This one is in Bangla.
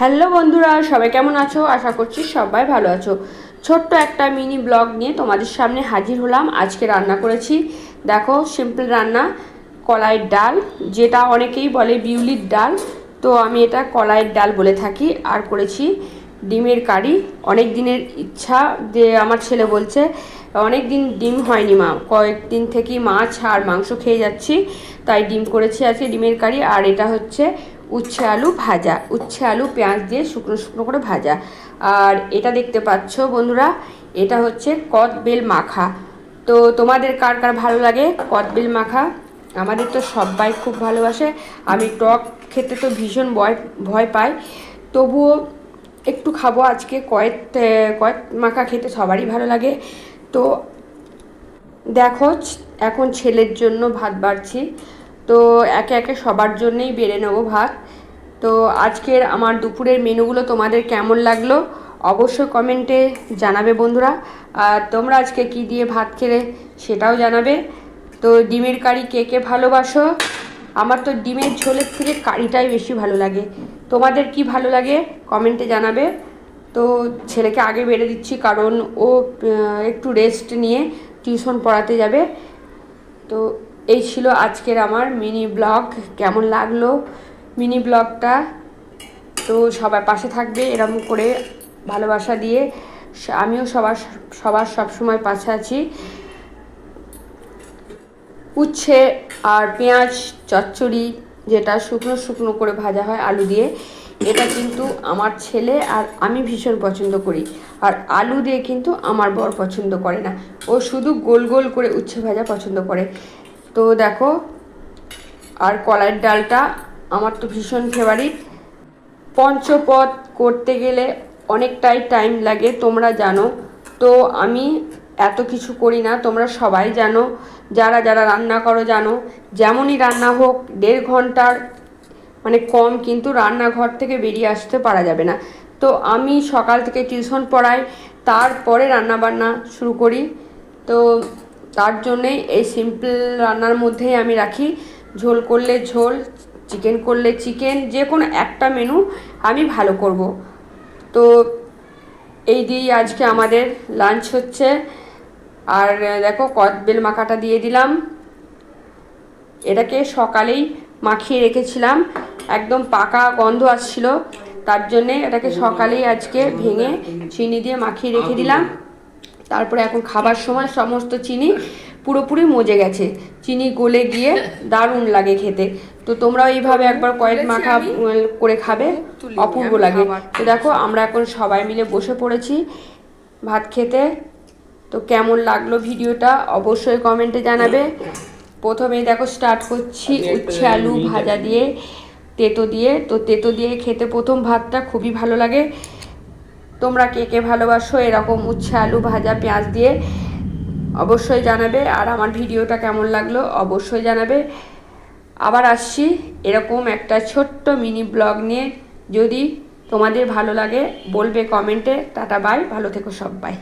হ্যালো বন্ধুরা, সবাই কেমন আছো? আশা করছি সবাই ভালো আছো। ছোট্ট একটা মিনি ব্লগ নিয়ে তোমাদের সামনে হাজির হলাম। আজকে রান্না করেছি, দেখো সিম্পল রান্না কলাইয়ের ডাল, যেটা অনেকেই বলে বিউলির ডাল। তো আমি এটা কলাইয়ের ডাল বলে থাকি, আর করেছি ডিমের কারি। অনেক দিনের ইচ্ছা যে আমার ছেলে বলছে, অনেক দিন ডিম হয়নি মা কয়েকদিন থেকেই মাছ আর মাংস খেয়ে যাচ্ছি, তাই ডিম করেছি আজকে ডিমের কারি। আর এটা হচ্ছে উচ্ছে আলু ভাজা উচ্ছে আলু পেঁয়াজ দিয়ে শুকনো শুকনো করে ভাজা। আর এটা দেখতে পাচ্ছ বন্ধুরা, এটা হচ্ছে কদবেল মাখা। তো তোমাদের কার কার ভালো লাগে কদবেল মাখা? আমাদের তো সবাই খুব ভালোবাসে। আমি টক খেতে তো ভীষণ ভয় ভয় পাই। তবুও একটু খাব আজকে। কয়েক কয়েক মাখা খেতে সবারই ভালো লাগে। তো দেখো, এখন ছেলের জন্য ভাত বাড়ছি। তো একে একে সবার জন্যেই বেড়ে নেব ভাত। তো আজকের আমার দুপুরের মেনুগুলো তোমাদের কেমন লাগল অবশ্যই কমেন্টে জানাবে বন্ধুরা। আর তোমরা আজকে কি দিয়ে ভাত খেলে সেটাও জানাবে। তো ডিমের কারি কে কে ভালোবাসো? আমার তো ডিমের ঝোলের থেকে কারিটাই বেশি ভালো লাগে। তোমাদের কি ভালো লাগে কমেন্টে জানাবে। তো ছেলেকে আগে বেড়ে দিচ্ছি কারণ ও একটু রেস্ট নিয়ে টিউশন পড়াতে যাবে। তো এই ছিল আজকের আমার মিনি ব্লগ। কেমন লাগল মিনি ব্লগটা? তো সবার পাশে থাকবে এরকম করে ভালোবাসা দিয়ে। আমিও সবার সবার সবসময় পাশে আছি। উচ্ছে আর পেঁয়াজ, চচ্চড়ি যেটা শুকনো শুকনো করে ভাজা হয় আলু দিয়ে। এটা কিন্তু আমার ছেলে আর আমি ভীষণ পছন্দ করি। আর আলু দিয়ে কিন্তু আমার বর পছন্দ করে না। ও শুধু গোল গোল করে উচ্ছে ভাজা পছন্দ করে। তো দেখো, আর কলাইয়ের ডালটা আমার তো ভীষণ ফেভারিট পঞ্চপদ করতে গেলে অনেকটাই টাইম লাগে, তোমরা জানো। তো আমি এত কিছু করি না, তোমরা সবাই জানো। যারা যারা রান্না করো জানো, যেমনই রান্না হোক, দেড় ঘণ্টার মানে কম কিন্তু রান্নাঘর থেকে বেরিয়ে আসতে পারা যাবে না। তো আমি সকাল থেকে টিউশন পড়াই, তারপরে রান্নাবান্না শুরু করি। তো তার জন্যেই এই সিম্পল রান্নার মধ্যেই আমি রাখি। ঝোল করলে ঝোল চিকেন করলে চিকেন যে কোনো একটা মেনু আমি ভালো করব। তো এই দিয়েই আজকে আমাদের লাঞ্চ হচ্ছে। আর দেখো কদবেল মাখাটা দিয়ে দিলাম। এটাকে সকালেই মাখিয়ে রেখেছিলাম। একদম পাকা গন্ধ আসছিল। তার জন্যে এটাকে সকালেই আজকে ভেঙে চিনি দিয়ে মাখিয়ে রেখে দিলাম। তারপরে এখন খাবার সময় সমস্ত চিনি পুরোপুরি মজে গেছে। চিনি গলে গিয়ে দারুণ লাগে খেতে। তো তোমরাও এইভাবে একবার কয়েক মাখা করে খাবে। অপূর্ব লাগে। তো দেখো আমরা এখন সবাই মিলে বসে পড়েছি ভাত খেতে। তো কেমন লাগল ভিডিওটা অবশ্যই কমেন্টে জানাবে। প্রথমেই দেখো স্টার্ট করছি উচ্ছে আলু ভাজা দিয়ে তেতো দিয়ে। তো তেতো দিয়ে খেতে প্রথম ভাতটা খুবই ভালো লাগে। তোমরা কে কে ভালোবাসো, এরকম উচ্ছে আলু, ভাজা পেঁয়াজ দিয়ে অবশ্যই জানাবে। আর আমার ভিডিওটা কেমন লাগল অবশ্যই জানাবে। আবার আসছি এরকম একটা ছোট্ট মিনি ব্লগ নিয়ে। যদি তোমাদের ভালো লাগে, বলবে কমেন্টে। Tata, bye. ভালো থেকো সবাই।